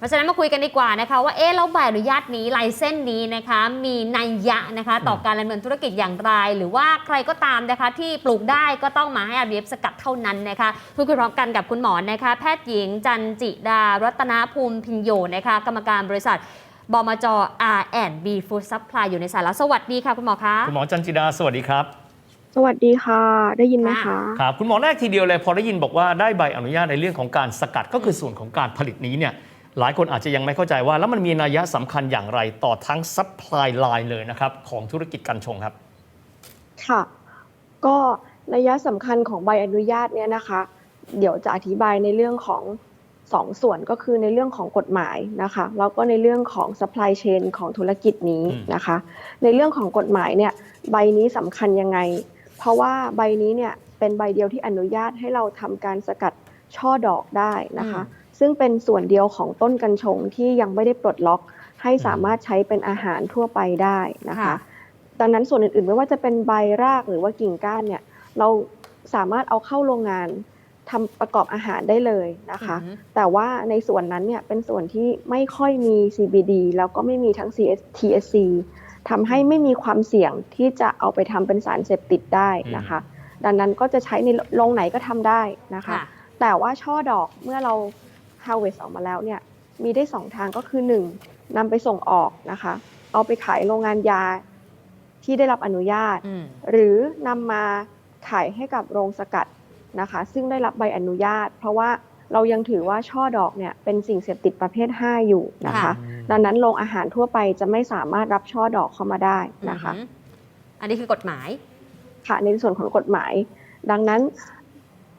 เพราะฉะนั้นมาคุยกันดีกว่านะคะว่าเอ๊ะแล้วใบอนุญาตนี้ลายเส้นนี้นะคะ มีนัยยะนะคะ ต่อการดำเนินธุรกิจอย่างไร หรือว่าใครก็ตามนะคะ ที่ปลูกได้ก็ต้องมาให้ RBF สกัดเท่านั้นนะคะพูดคุยพร้อมกันกับคุณหมอนะคะ แพทย์หญิงจันจิดา รัตนภูมิพินโยนะคะกรรมการบริษัทบมจ R&B Food Supply อยู่ในสายแล้วสวัสดีค่ะคุณหมอคะคุณหมอจันจิดาสวัสดีครับ สวัสดีค่ะ ได้ยินไหมคะครับคุณหมอแรกทีเดียวเลย พอได้ยินบอกว่าได้ใบอนุญาตในเรื่องของการสกัดก็คือส่วนของการผลิตนี้เนี่ย หลายคนอาจจะยังไม่เข้าใจว่า แล้วมันมีนัยยะสำคัญอย่างไรต่อทั้งซัพพลายไลน์เลยนะครับ ของธุรกิจกัญชงครับ ค่ะ ก็ระยะสำคัญของใบอนุญาตเนี่ยนะคะ เดี๋ยวจะอธิบายในเรื่องของสองส่วนก็คือในเรื่องของกฎหมายนะคะแล้วก็ในเรื่องของ supply chain ของธุรกิจนี้นะคะ ในเรื่องของกฎหมายเนี่ยใบนี้สำคัญยังไง เพราะว่าใบนี้เนี่ยเป็นใบเดียวที่อนุญาตให้เราทำการสกัดช่อดอกได้นะคะ ซึ่งเป็นส่วนเดียวของต้นกัญชงที่ยังไม่ได้ปลดล็อกให้สามารถใช้เป็นอาหารทั่วไปได้นะคะค่ะดังนั้นส่วนอื่นๆ ไม่ว่าจะเป็นใบรากหรือว่ากิ่งก้านเนี่ย เราสามารถเอาเข้าโรงงานทำประกอบอาหารได้เลยนะคะอือฮึแต่ว่าในส่วนนั้นเนี่ยเป็นส่วนที่ไม่ค่อยมี CBD แล้วก็ไม่มีทั้ง CS THC ทำให้ไม่มีความเสี่ยงที่จะเอาไปทำเป็นสารเสพติดได้นะคะ ดังนั้นก็จะใช้ในโรงไหนก็ทำได้นะคะค่ะแต่ว่าช่อดอกเมื่อเรา harvest ออกมาแล้วเนี่ยมีได้สองทางก็คือ 1นำไปส่งออกนะคะ เอาไปขายโรงงานยาที่ได้รับอนุญาตอืมหรือนำมาขายให้กับโรงสกัดนะคะ ซึ่งได้รับใบอนุญาต เพราะว่าเรายังถือว่าช่อดอกเนี่ยเป็นสิ่งเสพติดประเภท 5 อยู่นะคะค่ะดังนั้นโรงอาหารทั่วไปจะไม่สามารถรับช่อดอกเข้ามาได้นะคะอือหืออันนี้คือกฎหมายค่ะในส่วนของกฎหมาย ดังนั้น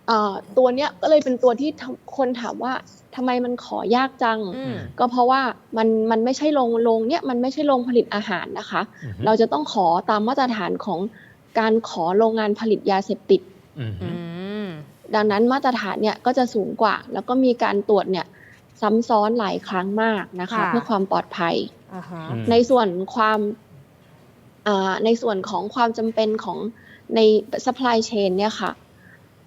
เอ่อตัวเนี้ยก็เลยเป็นตัวที่ทำคนถามว่า ทำไมมันขอยากจังอืมก็เพราะว่ามันมันไม่ใช่โรงโรงเนี้ยมันไม่ใช่โรงผลิตอาหารนะคะอือฮึเราจะต้องขอตามมาตรฐานของการขอโรงงานผลิตยาเสพติดอืมอืมดังนั้นมาตรฐานเนี่ยก็จะสูงกว่า แล้วก็มีการตรวจเนี่ยซ้ำซ้อนหลายครั้งมากนะคะค่ะเพื่อความปลอดภัยอ่าฮะอืมในส่วนความอ่าในส่วนของความจำเป็นของใน supply chain เนี่ยค่ะ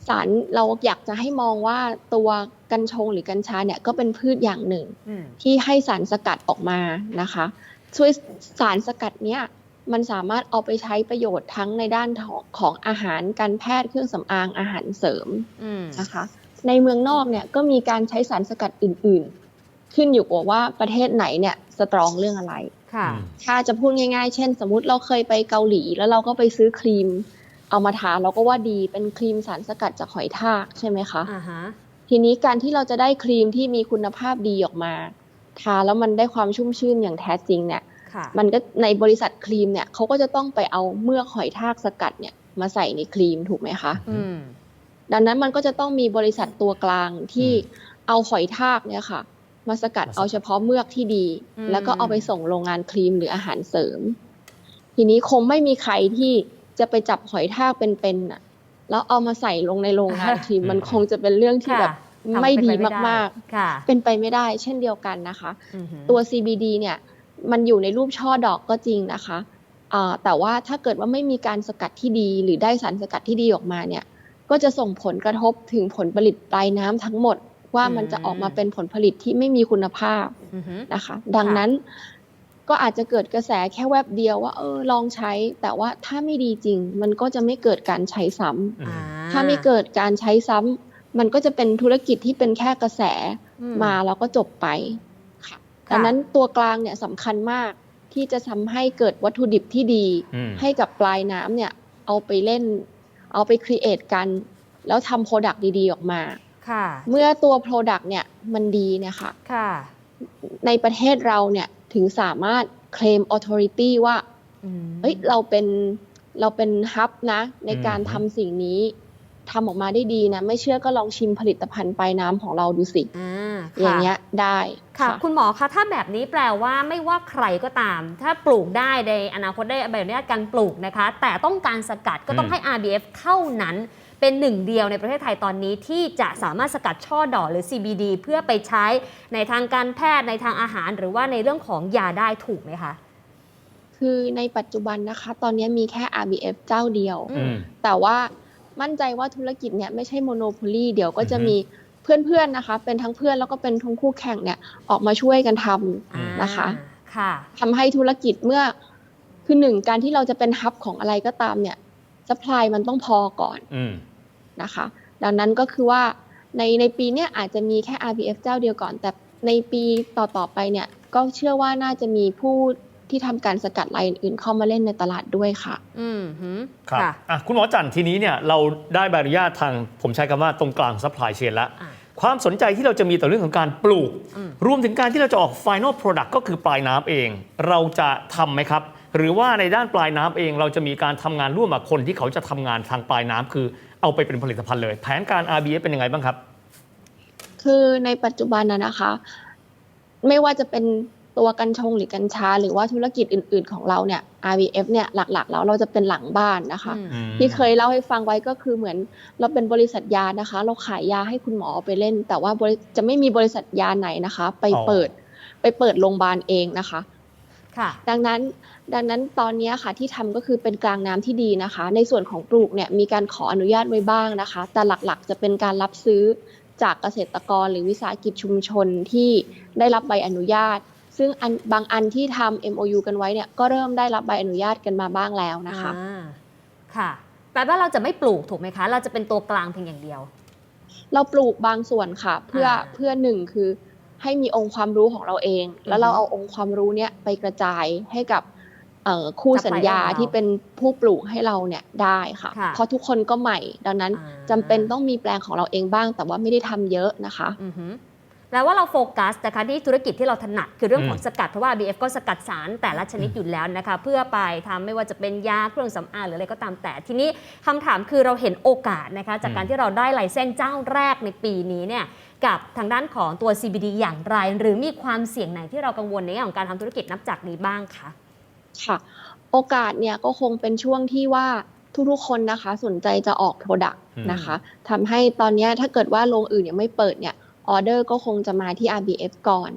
สารเราอยากจะให้มองว่าตัว กัญชงหรือกัญชาเนี่ยก็เป็นพืชอย่างหนึ่งอืมที่ให้สารสกัดออกมานะคะ ช่วยสารสกัดเนี้ยมันสามารถเอาไปใช้ประโยชน์ทั้งในด้านของของอาหารการแพทย์เครื่องสำอางอาหารเสริมอืมนะคะ ในเมืองนอกเนี่ยก็มีการใช้สารสกัดอื่น ๆ ขึ้นอยู่กับว่าประเทศไหนเนี่ยสตรองเรื่องอะไรค่ะถ้าจะพูดง่าย ๆ เช่น สมมุติเราเคยไปเกาหลี แล้วเราก็ไปซื้อครีม เอามาทาเราก็ว่าดีเป็นครีมสารสกัดจากหอยทากใช่ไหมคะอ่าฮะ ทีนี้การที่เราจะได้ครีมที่มีคุณภาพดีออกมาทาแล้วมันได้ความชุ่มชื่นอย่างแท้จริงเนี่ยค่ะมันก็ในบริษัทครีมเนี่ยเขาก็จะต้องไปเอาเมือกหอยทากสกัดเนี่ยมาใส่ในครีมถูกไหมคะอืมดังนั้นมันก็จะต้องมีบริษัทตัวกลางที่อืมเอาหอยทากเนี่ยค่ะมาสกัดมาสกัดเอาเฉพาะเมือกที่ดีอืมแล้วก็เอาไปส่งโรงงานครีมหรืออาหารเสริม ทีนี้คงไม่มีใครที่จะไปจับหอยทากเป็นๆน่ะ แล้วเอามาใส่ลงในโรงงานครีมมันคงจะเป็นเรื่องที่ค่ะแบบทำไม่ดีเป็นปมากค่ะๆเป็นไปไม่ได้ เช่นเดียวกันนะคะอือหือตัว CBD เนี่ยมันอยู่ในรูปช่อดอกก็จริงนะคะอ่าแต่ว่าถ้าเกิดว่าไม่มีการสกัดที่ดีหรือได้สารสกัดที่ดีออกมาเนี่ย ก็จะส่งผลกระทบถึงผลผลิตปลายน้ำทั้งหมดว่ามันจะออกมาเป็นผลผลิตที่ไม่มีคุณภาพอือหือนะคะ ดังนั้น ก็อาจจะเกิดกระแสแค่แวบเดียวว่าเออลองใช้ แต่ว่าถ้าไม่ดีจริง มันก็จะไม่เกิดการใช้ซ้ำอืมอ่ถ้าไม่เกิดการใช้ซ้ำมันก็จะเป็นธุรกิจที่เป็นแค่กระแสอืมาแล้วก็จบไปค่ะค่ะดังนั้นตัวกลางเนี่ยสำคัญมากที่จะทำให้เกิดวัตถุดิบที่ดีอืมให้กับปลายน้ำเนี่ยเอาไปเล่น เอาไปครีเอทกัน แล้วทำโปรดักต์ดีๆออกมาค่ะเมื่อตัวโปรดักต์เนี่ยมันดีเนี่ยค่ะค่ะในประเทศเราเนี่ย ถึงสามารถเคลมออ t h o r i t y ว่าอืมเอ้ยเราเป็นเราเป็นฮับนะ ในการอืมทำสิ่งนี้ทำออกมาได้ดีนะ ไม่เชื่อก็ลองชิมผลิตภัณฑ์ปลายน้ำของเราดูสิอ่าอย่างค่ะเงี้ยได้ค่ะ คุณหมอคะถ้าแบบนี้แปลว่าไม่ว่าใครก็ตาม ถ้าปลูกได้ในอนาคตได้ใบอนุญาตการปลูกนะคะ แต่ต้องการสกัดก็ต้องอืมให้ RBF เท่านั้น เป็นหนึ่งเดียวในประเทศไทยตอนนี้ที่จะสามารถสกัดช่อดอกหรือ CBD เพื่อไปใช้ในทางการแพทย์ในทางอาหาร หรือว่าในเรื่องของยาได้ถูกไหมคะคือในปัจจุบันนะคะ ตอนนี้มีแค่ RBF เจ้าเดียวอือืมแต่ว่ามั่นใจว่าธุรกิจเนี่ยไม่ใช่โมโนโพลีเดี๋ยวก็จะอือฮึมีเพื่อนๆนะคะ เป็นทั้งเพื่อนแล้วก็เป็นทั้งคู่แข่งเนี่ยออกมาช่วยกันทำอ่านะคะค่ะทำให้ธุรกิจเมื่อคือหนึ่งการที่เราจะเป็นฮับของอะไรก็ตามเนี่ยสปายมันต้องพอก่อนอืม นะคะ ดังนั้นก็คือว่าในในปีเนี้ยอาจจะมีแค่ RBF เจ้าเดียวก่อน แต่ในปีต่อๆไปเนี่ยก็เชื่อว่าน่าจะมีผู้ที่ทำการสกัดรายอื่นๆเข้ามาเล่นในตลาดด้วยค่ะ อืมหืมครับค่ะอะคุณหมอจันทร์ทีนี้เนี่ยเราได้ใบอนุญาตทางผมใช้คำว่าตรงกลางซัพพลายเชนแล้วอะความสนใจที่เราจะมีต่อเรื่องของการปลูกอืมรวมถึงการที่เราจะออก Final Product ก็คือปลายน้ำเอง เราจะทำไหมครับ หรือว่าในด้านปลายน้ำเอง เราจะมีการทำงานร่วมกับคนที่เขาจะทำงานทางปลายน้ำคือ เอาไปเป็นผลิตภัณฑ์เลย แผนการ RBF เป็นยังไงบ้างครับ คือในปัจจุบันนะนะคะ ไม่ว่าจะเป็นตัวกัญชงหรือกัญชา หรือว่าธุรกิจอื่น ๆ ของเราเนี่ย RBF เนี่ยหลัก ๆ แล้วเราจะเป็นหลังบ้านนะคะ อืม ที่เคยเล่าให้ฟังไว้ก็คือเหมือนเราเป็นบริษัทยานะคะ เราขายยาให้คุณหมอเอาไปเล่น แต่ว่าบริจะไม่มีบริษัทยาไหนนะคะ ไปอ๋อ เปิด ไปเปิดโรงพยาบาลเองนะคะค่ะ ดังนั้นดังนั้นตอนนี้ค่ะที่ทำก็คือเป็นกลางน้ำที่ดีนะคะ ในส่วนของปลูกเนี่ยมีการขออนุญาตไว้บ้างนะคะ แต่หลักๆจะเป็นการรับซื้อจากเกษตรกรหรือวิสาหกิจชุมชนที่ได้รับใบอนุญาต ซึ่งอันบางอันที่ทำ MOU กันไว้เนี่ยก็เริ่มได้รับใบอนุญาตกันมาบ้างแล้วนะคะอ่าค่ะแปลว่าเราจะไม่ปลูกถูกไหมคะ เราจะเป็นตัวกลางเพียงอย่างเดียว เราปลูกบางส่วนค่ะ เพื่ออ่าเพื่อหนึ่งคือ ให้มีองค์ความรู้ของเราเอง แล้วเราเอาองค์ความรู้เนี่ยไปกระจายให้กับเอ่อคู่สัญญาซัพพลายเออร์เราที่เป็นผู้ปลูกให้เราเนี่ยได้ค่ะค่ะเพราะทุกคนก็ใหม่ ดังนั้นอ่าจำเป็นต้องมีแปลงของเราเองบ้าง แต่ว่าไม่ได้ทำเยอะนะคะอือหือ แปลว่าเราโฟกัสนะคะที่ธุรกิจที่เราถนัดคือเรื่องของอืมสกัด เพราะว่า BF ก็สกัดสารแต่ละชนิดอยู่แล้วนะคะ เพื่อไปทำไม่ว่าจะเป็นยาเครื่องสำอางหรืออะไรก็ตามแต่ ทีนี้คำถามคือเราเห็นโอกาสนะคะจากการที่เราได้ไลเซนส์เจ้าแรกในปีนี้เนี่ยกับทางด้านของตัว CBD อย่างไร หรือมีความเสี่ยงไหนที่เรากังวลในแง่ของการทำธุรกิจนับจากนี้บ้างคะค่ะ โอกาสเนี่ยก็คงเป็นช่วงที่ว่าทุกๆคนนะคะ สนใจจะออกโปรดักต์อืมนะคะทำให้ตอนเนี้ยถ้าเกิดว่าโรงอื่นยังไม่เปิดเนี่ย ออเดอร์ก็คงจะมาที่ RBF ก่อน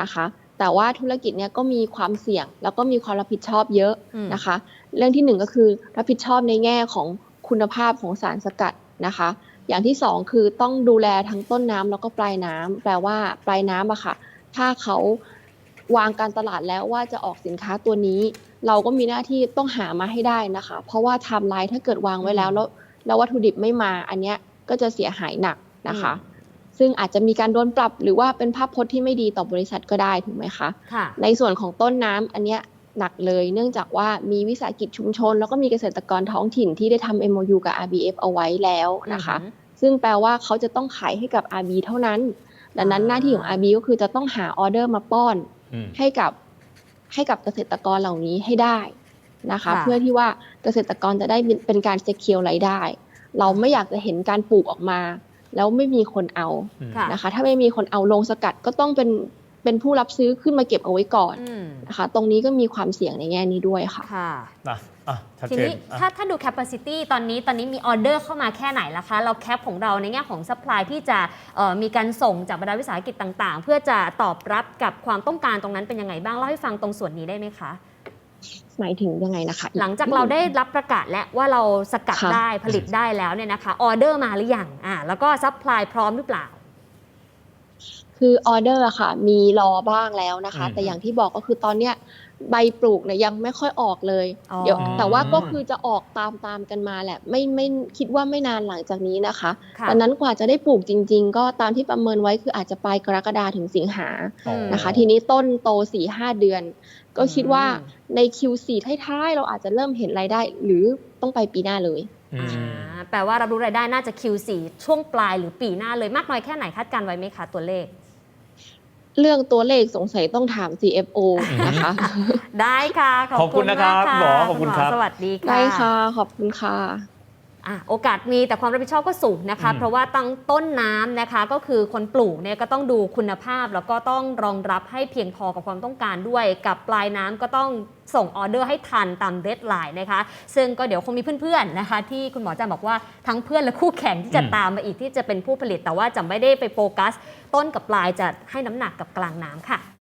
นะคะ แต่ว่าธุรกิจเนี่ยก็มีความเสี่ยง แล้วก็มีความรับผิดชอบเยอะอืมนะคะ เรื่องที่หนึ่งก็คือรับผิดชอบในแง่ของคุณภาพของสารสกัดนะคะ อย่างที่สองคือต้องดูแลทั้งต้นน้ำแล้วก็ปลายน้ำแปลว่าปลายน้ำอะค่ะ ถ้าเขาวางการตลาดแล้วว่าจะออกสินค้าตัวนี้ เราก็มีหน้าที่ต้องหามาให้ได้นะคะ เพราะว่าไทม์ไลน์ถ้าเกิดวางไว้แล้วแล้วแล้ววัตถุดิบไม่มาอันเนี้ยก็จะเสียหายหนักนะคะ ซึ่งอาจจะมีการโดนปรับหรือว่าเป็นภาพพจน์ที่ไม่ดีต่อบริษัทก็ได้ถูกไหมคะค่ะในส่วนของต้นน้ำอันเนี้ยหนักเลย เนื่องจากว่ามีวิสาหกิจชุมชน แล้วก็มีเกษตรกรท้องถิ่นที่ได้ทำ MOU กับ RBF เอาไว้แล้วนะคะอือหือซึ่งแปลว่าเขาจะต้องขายให้กับ RB เท่านั้น ดังนั้นอ่าหน้าที่ของ RB ก็คือจะต้องหาออเดอร์มาป้อนอืมให้กับให้กับเกษตรกรเหล่านี้ให้ได้นะคะค่ะเพื่อที่ว่าเกษตรกรจะได้เป็นการเซคิวรายได้ เราไม่อยากจะเห็นการปลูกออกมา แล้วไม่มีคนเอาอืมค่ะนะคะ ถ้าไม่มีคนเอาลงสกัดก็ต้องเป็นเป็นผู้รับซื้อขึ้นมาเก็บเอาไว้ก่อนอืมนะคะ ตรงนี้ก็มีความเสี่ยงในแง่นี้ด้วยค่ะค่ะนะอะชัดทีเจนนี้อะถ้าถ้าดู capacity ตอนนี้ตอนนี้มีออเดอร์เข้ามาแค่ไหนละคะ เราแคปของเราในแง่ของ supply ที่จะเอ่อมีการส่งจากบรรดาวิสาหกิจต่าง ๆ เพื่อจะตอบรับกับความต้องการตรงนั้นเป็นยังไงบ้างเล่าให้ฟังตรงส่วนนี้ได้ไหมคะ หมายถึงยังไงนะคะ หลังจากเราได้รับประกาศและว่าเราสกัดค่ะได้ผลิตได้แล้วเนี่ยนะคะออเดอร์มาหรือยังอ่าแล้วก็ supply พร้อมหรือเปล่า คือออเดอร์อะค่ะ มีรอบ้างแล้วนะคะอืมแต่อย่างที่บอกก็คือตอนเนี้ย ใบปลูกเนี่ยยังไม่ค่อยออกเลยอ๋อเดี๋ยว แต่ว่าก็คือจะออกตามตามๆกันมาแหละ ไม่ไม่คิดว่าไม่นานหลังจากนี้นะคะค่ะดังนั้นกว่าจะได้ปลูกจริง ๆ ก็ตามที่ประเมินไว้คืออาจจะปลายกรกฎาถึงสิงหาอ๋อนะคะ ทีนี้ต้นโตสี่ห้าเดือน ก็คิดว่าอืมใน Q4 ท้ายๆ เราอาจจะเริ่มเห็นรายได้ หรือต้องไปปีหน้าเลยอืมอ่าแปลว่ารับรู้รายได้น่าจะ Q4 ช่วงปลายหรือปีหน้าเลยมากน้อยแค่ไหนคาดการณ์ไว้ไหมคะตัวเลข เรื่องตัวเลขสงสัยต้องถาม CFO นะคะ ได้ค่ะ ขอบขอบคุณนะครับมากหมอขอบคุณครับ สวัสดีค่ะ ได้ค่ะ ขอบคุณค่ะอะ โอกาสมีแต่ความรับผิดชอบก็สูงนะคะอืมเพราะว่าตั้งต้นน้ำนะคะ ก็คือคนปลูกเนี่ยก็ต้องดูคุณภาพ แล้วก็ต้องรองรับให้เพียงพอกับความต้องการด้วย กับปลายน้ำก็ต้องส่งออเดอร์ให้ทันตามเดทไลน์นะคะ ซึ่งก็เดี๋ยวคงมีเพื่อนๆนะคะ ที่คุณหมอจะบอกว่าทั้งเพื่อนและคู่แข่งที่จะอืมตามมาอีกที่จะเป็นผู้ผลิต แต่ว่าจะไม่ได้ไปโฟกัส ต้นกับปลายจะให้น้ำหนักกับกลางน้ำค่ะ